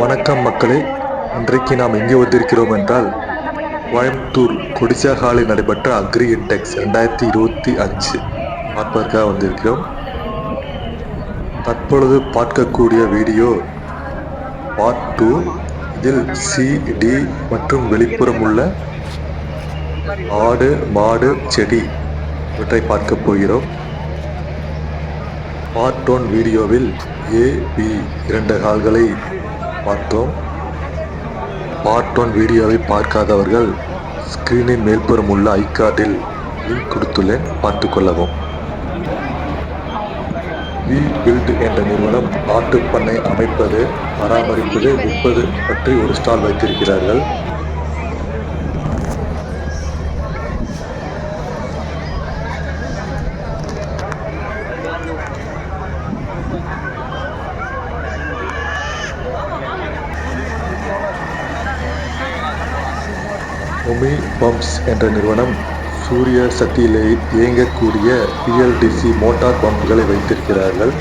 வணக்கம் மக்களே. இன்றைக்கு நாம் எங்கே வந்திருக்கிறோம் என்றால் கோயம்புத்தூர் கொடிசாகாலில் நடைபெற்ற அக்ரி இன்டெக்ஸ் ரெண்டாயிரத்தி இருபத்தி அஞ்சு பார்ப்பதற்காக வந்திருக்கிறோம். தற்பொழுது பார்க்கக்கூடிய வீடியோ பார்ட் டூ இதில் சி டி மற்றும் வெளிப்புறம் உள்ள ஆடு மாடு செடி இவற்றை பார்க்க போகிறோம். பார்ட் ஒன் வீடியோவில் ஏ பி இரண்டு கால்களை பார்த்தோம் பார்ட் ஒன் வீடியோவை பார்க்காதவர்கள் ஸ்க்ரீனின் மேல்புறம் உள்ள ஐகார்டில் லிங்க் கொடுத்துள்ளேன். பார்த்து கொள்ளவும். வி பில்ட் என்ற நிறுவனம் ஆட்டுப்பண்ணை அமைப்பது பராமரிப்பது விற்பது பற்றி ஒரு ஸ்டால் வைத்திருக்கிறார்கள். பம்ப்ஸ் என்ற நிறுவனம் சூரிய சக்தியிலே இயங்கக்கூடிய பிஎல்டிசி மோட்டார் பம்புகளை வைத்திருக்கிறார்கள்.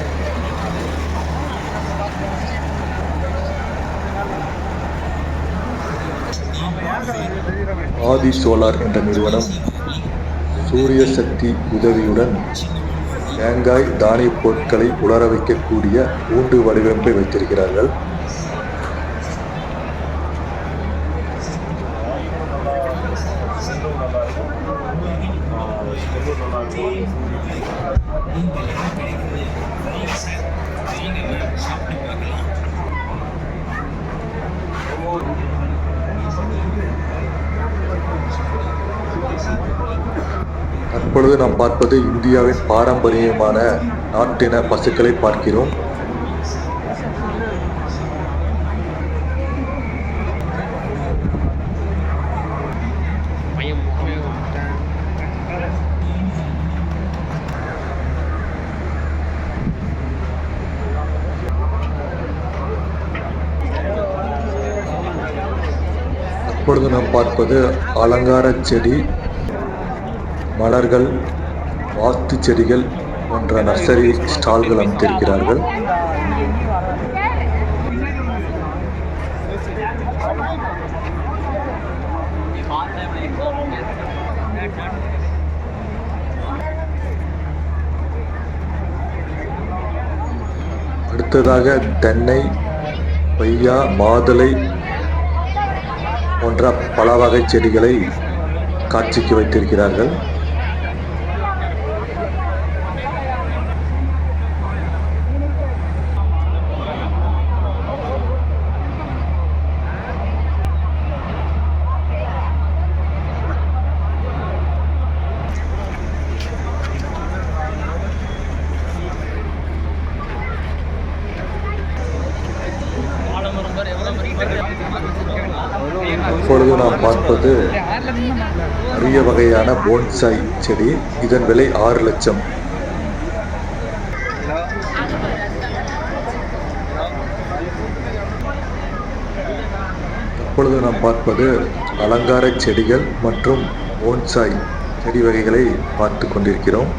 ஆதி சோலார் என்ற நிறுவனம் சூரிய சக்தி உதவியுடன் தேங்காய் தானிய பொருட்களை உலர வைக்கக்கூடிய ஊண்டு வடிவமைப்பை வைத்திருக்கிறார்கள். பார்ப்பது இந்தியாவின் பாரம்பரியமான நாட்டின பசுக்களை பார்க்கிறோம். அப்பொழுது நாம் பார்ப்பது அலங்கார செடி மலர்கள் வாத்து செடிகள் போன்ற நர்சரி ஸ்டால்கள் அமைத்திருக்கிறார்கள். அடுத்ததாக தென்னை பையா மாதுளை போன்ற பல வகை செடிகளை காட்சிக்கு வைத்திருக்கிறார்கள் இப்பொழுது நாம் பார்ப்பது அரிய வகையான போன்சாய் செடி இதன் விலை ஆறு லட்சம். இப்பொழுது நாம் பார்ப்பது அலங்கார செடிகள் மற்றும் போன்சாய் செடி வகைகளை பார்த்து கொண்டிருக்கிறோம்.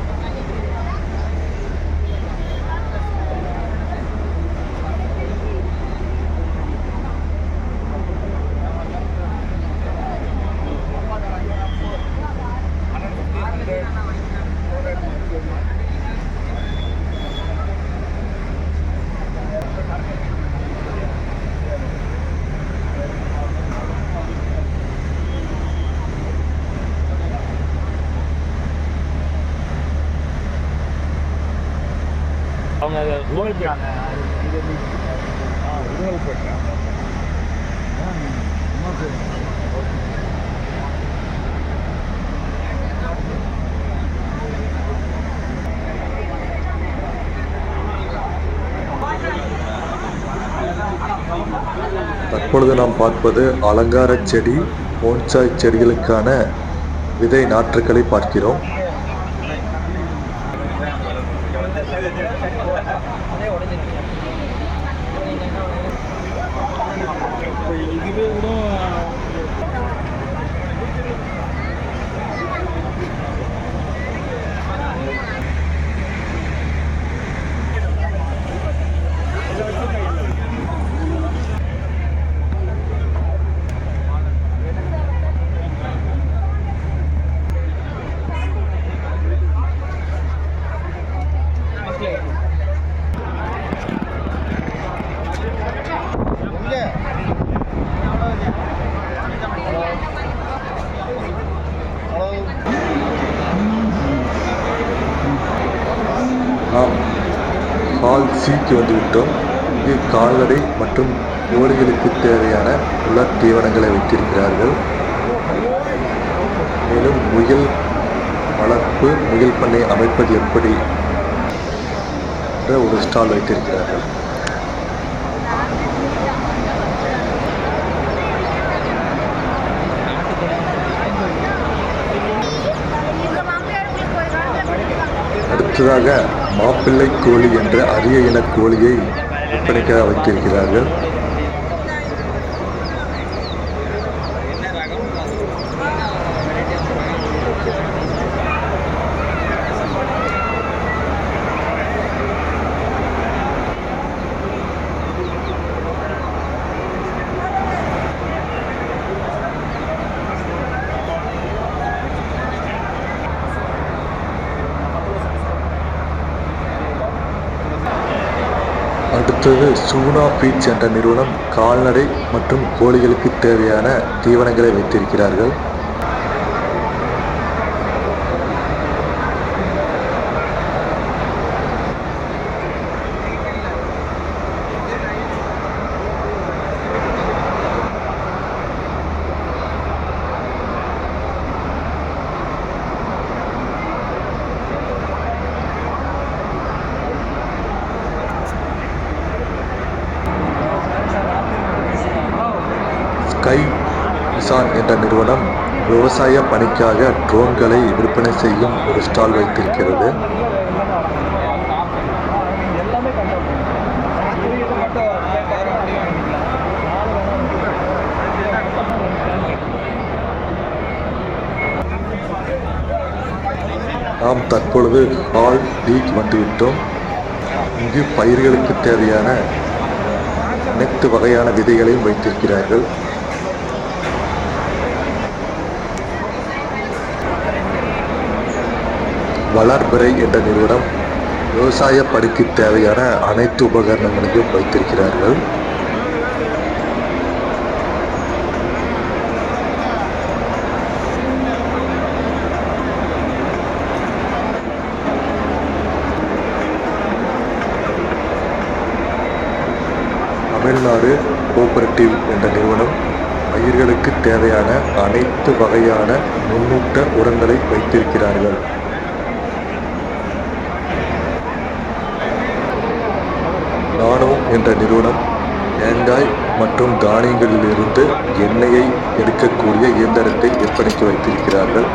தற்பொழுது நாம் பார்ப்பது அலங்கார செடி போன்சாய் செடிகளுக்கான விதை நாற்றுக்களை பார்க்கிறோம். நாம் ஹால் வந்து வந்துவிட்டோம். இங்கு கால்நடை மற்றும் கோழிகளுக்கு தேவையான உலர் தீவனங்களை வைத்திருக்கிறார்கள். மேலும் முயல் வளர்ப்பு முயல் பண்ணை அமைப்பது எப்படி என்ற ஒரு ஸ்டால் வைத்திருக்கிறார்கள். அடுத்ததாக மாப்பிள்ளை கோழி என்ற அரிய இன கோழியை விற்பனைக்காக வைத்திருக்கிறார்கள். அடுத்தது சூனா பீச் என்ற நிறுவனம் கால்நடை மற்றும் கோழிகளுக்கு தேவையான தீவனங்களை வைத்திருக்கிறார்கள். என்ற நிறுவனம் விவசாய பணிக்காக ட்ரோன்களை விற்பனை செய்யும் ஒரு ஸ்டால் வைத்திருக்கிறது. நாம் தற்பொழுது ஆல் லீக் வந்துவிட்டோம். இங்கு பயிர்களுக்கு தேவையான அனைத்து வகையான விதைகளையும் வைத்திருக்கிறார்கள். வளர்பிறை என்ற நிறுவனம் விவசாய படுக்கை தேவையான அனைத்து உபகரணங்களையும் வைத்திருக்கிறார்கள். தமிழ்நாடு கோஆபரேட்டிவ் என்ற நிறுவனம் பயிர்களுக்கு தேவையான அனைத்து வகையான நுண்ணூட்ட உரங்களை வைத்திருக்கிறார்கள் நானோ என்ற நிறுவனம் தேங்காய் மற்றும் தானியங்களிலிருந்து எண்ணெயை எடுக்கக்கூடிய இயந்திரத்தை விற்பனைக்கு வைத்திருக்கிறார்கள்.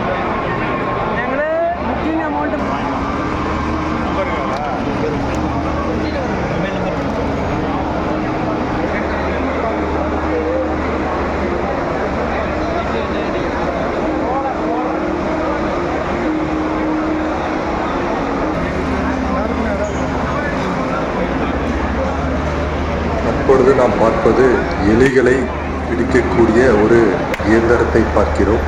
நாம் பார்ப்பது எலிகளை பிடிக்கக்கூடிய ஒரு இயந்திரத்தை பார்க்கிறோம்.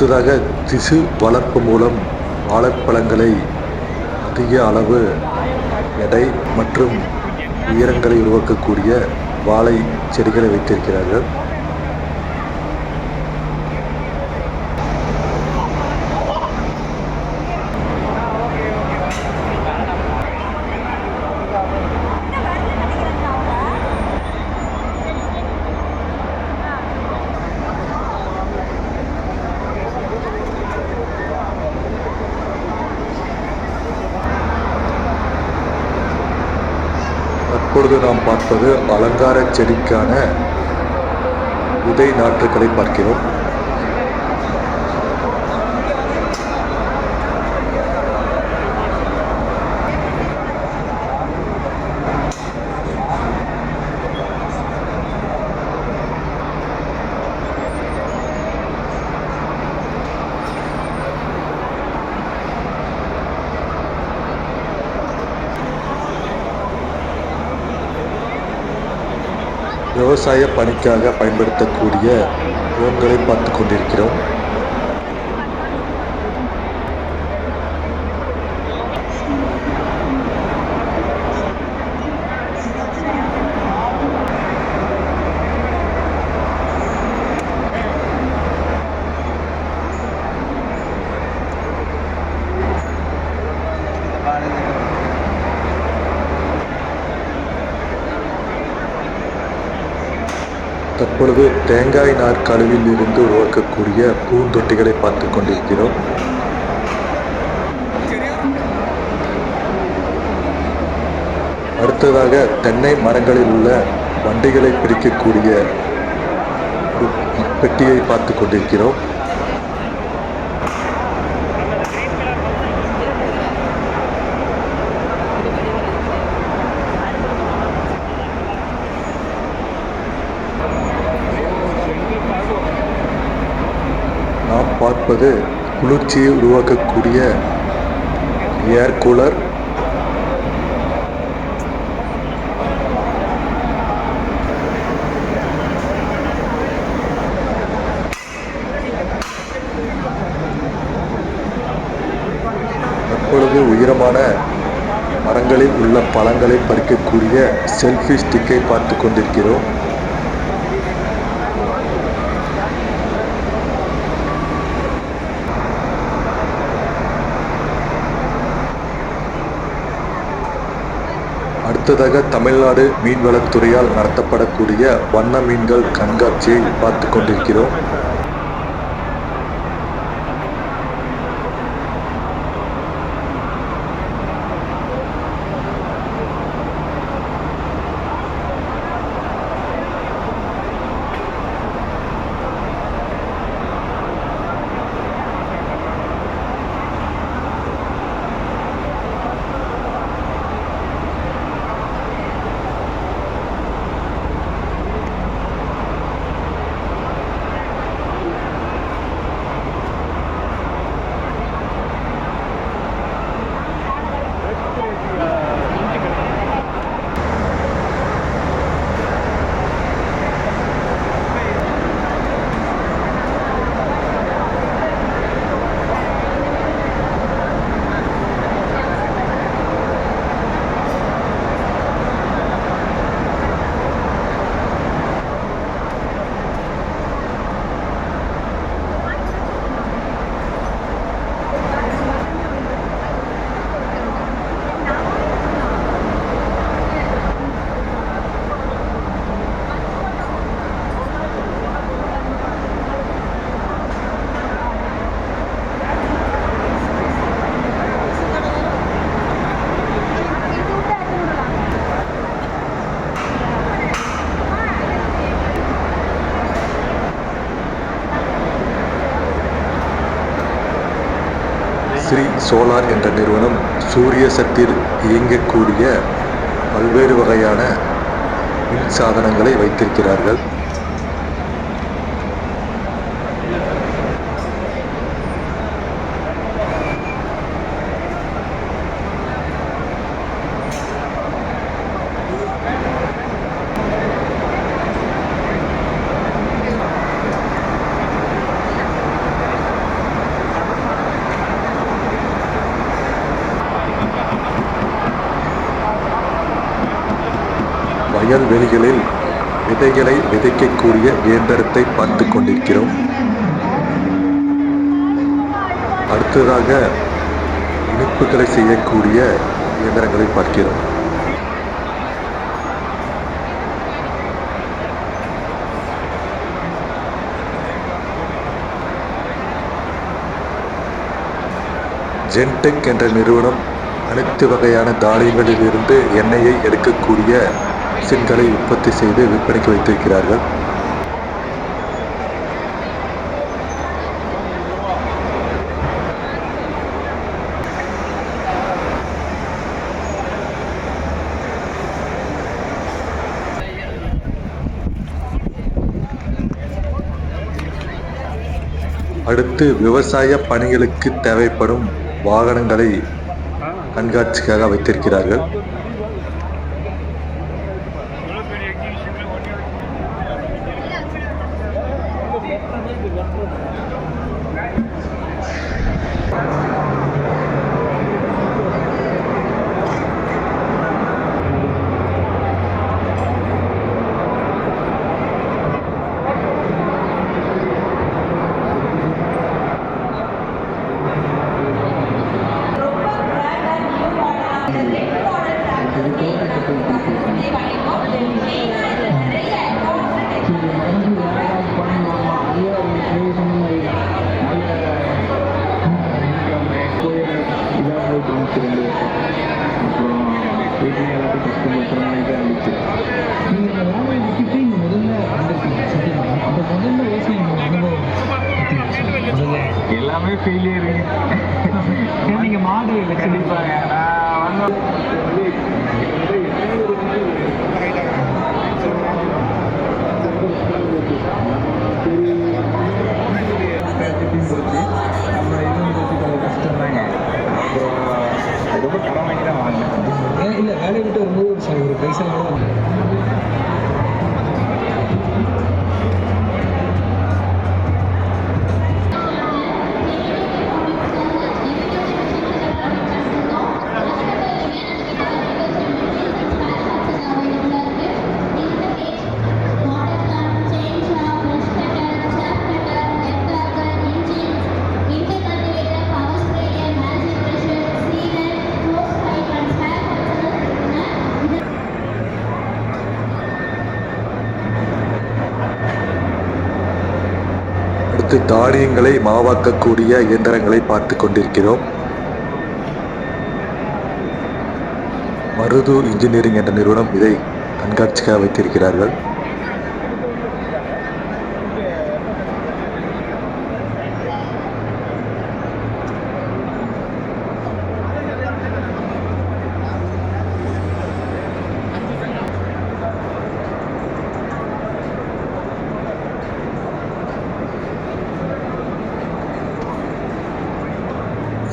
அடுத்ததாக திசு வளர்ப்பு மூலம் வாழைப்பழங்களை அதிக அளவு எடை மற்றும் உயரங்களை உருவாக்கக்கூடிய வாழை செடிகளை வைத்திருக்கிறார்கள். இப்பொழுது நாம் பார்ப்பது அலங்கார செடிக்கான விதை நாற்றுகளை பார்க்கிறோம். விவசாய பணிக்காக பயன்படுத்தக்கூடிய ட்ரோன்களை பார்த்து கொண்டிருக்கிறோம். இப்பொழுது தேங்காய் நாற்கழுவில் இருந்து உருவாக்கக்கூடிய பூந்தொட்டிகளை பார்த்து கொண்டிருக்கிறோம். அடுத்ததாக தென்னை மரங்களில் உள்ள வண்டிகளை பிரிக்கக்கூடிய பெட்டியை பார்த்து கொண்டிருக்கிறோம். பார்ப்பது குளிர்ச்சியை உருவாக்கக்கூடிய ஏர் கூலர் தற்பொழுது உயரமான மரங்களில் உள்ள பழங்களை பறிக்கக்கூடிய செல்ஃபி ஸ்டிக்கை பார்த்து கொண்டிருக்கிறோம். அடுத்ததாக தமிழ்நாடு மீன்வளத்துறையால் நடத்தப்படக்கூடிய வண்ண மீன்கள் கண்காட்சியை பார்த்து கொண்டிருக்கிறோம். ஸ்ரீ சோலார் என்ற நிறுவனம் சூரிய சக்தியில் இயங்கக்கூடிய பல்வேறு வகையான மின் சாதனங்களை வைத்திருக்கிறார்கள். விதைகளை விதைக்கக்கூடிய இயந்திரத்தை பார்த்து கொண்டிருக்கிறோம். அடுத்ததாக இனிப்புகளை செய்யக்கூடிய இயந்திரங்களை பார்க்கிறோம். ஜென்டெக் என்ற நிறுவனம் அனைத்து வகையான தானியங்களிலிருந்து எண்ணெயை எடுக்கக்கூடிய சென்களை உற்பத்தி செய்து விற்பனைக்கு வைத்திருக்கிறார்கள். அடுத்து விவசாய பணிகளுக்கு தேவைப்படும் வாகனங்களை கண்காட்சிக்காக வைத்திருக்கிறார்கள். இருந்துச்சு இந்த வேலையை விட்டுட்டு இங்கே முதல்ல அப்போ முதல்ல விவசாயம் அனுபவம் எல்லாமே ஃபெயிலியரு நீங்கள் மாடு கண்டிப்பாங்க நான் வந்து அடுத்து தானியங்களை மாவாக்கக்கூடிய இயந்திரங்களை பார்த்து கொண்டிருக்கிறோம். மருது இன்ஜினியரிங் என்ற நிறுவனம் இதை கண்காட்சிக்காக வைத்திருக்கிறார்கள்.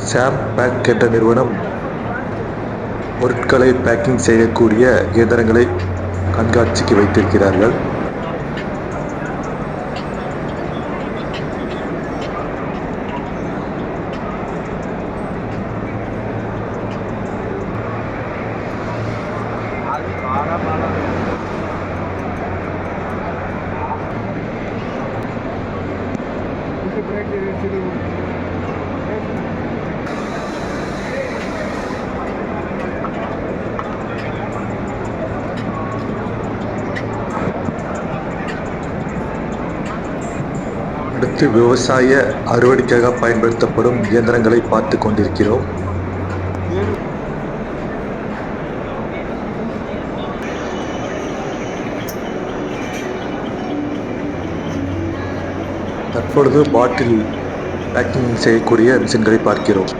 சாம் பேக் என்ற நிறுவனம் பொருட்களை பேக்கிங் செய்யக்கூடிய இயந்திரங்களை கண்காட்சிக்கு வைத்திருக்கிறார்கள் அது பாடா பாடா அனைத்து விவசாய அறுவடைக்காக பயன்படுத்தப்படும் இயந்திரங்களை பார்த்து கொண்டிருக்கிறோம். தற்பொழுது பாட்டில் பேக்கிங் செய்யக்கூடிய மிஷின்களை பார்க்கிறோம்.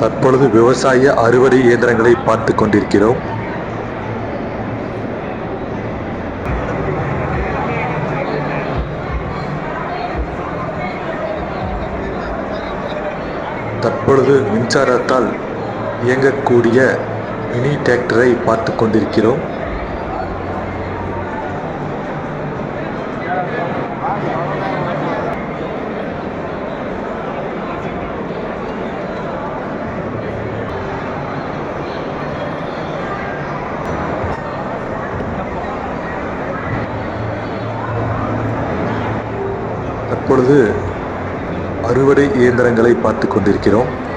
தற்பொழுது விவசாய அறுவடை இயந்திரங்களை பார்த்து கொண்டிருக்கிறோம். தற்பொழுது மின்சாரத்தால் இயங்கக்கூடிய மினி டிராக்டரை பார்த்து கொண்டிருக்கிறோம் தற்பொழுது அறுவடை இயந்திரங்களை பார்த்து கொண்டிருக்கிறோம்.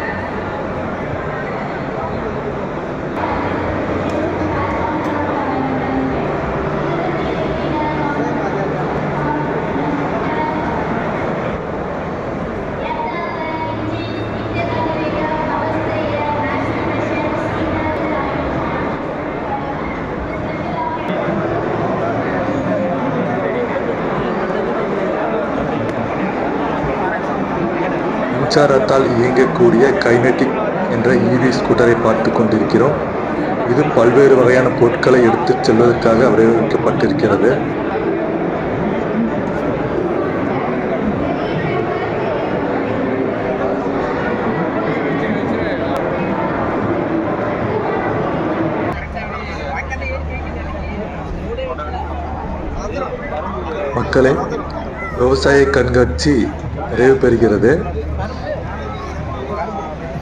மின்சாரத்தால் இயங்கக்கூடிய கைனெட்டிக் என்ற இவி ஸ்கூட்டரை பார்த்து கொண்டிருக்கிறோம். இது பல்வேறு வகையான பொருட்களை எடுத்துச் செல்வதற்காக வடிவமைக்கப்பட்டிருக்கிறது மக்களே விவசாய கண்காட்சி நிறைவு பெறுகிறது.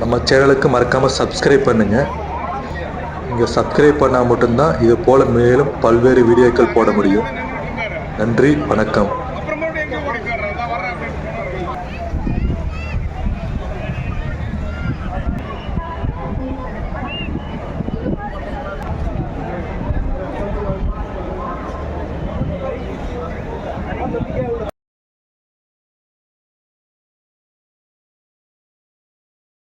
நம்ம சேனலுக்கு மறக்காமல் சப்ஸ்கிரைப் பண்ணுங்கள் நீங்கள் சப்ஸ்கிரைப் பண்ணால் மட்டும்தான் இது போல் மேலும் பல்வேறு வீடியோக்கள் போட முடியும். நன்றி வணக்கம்.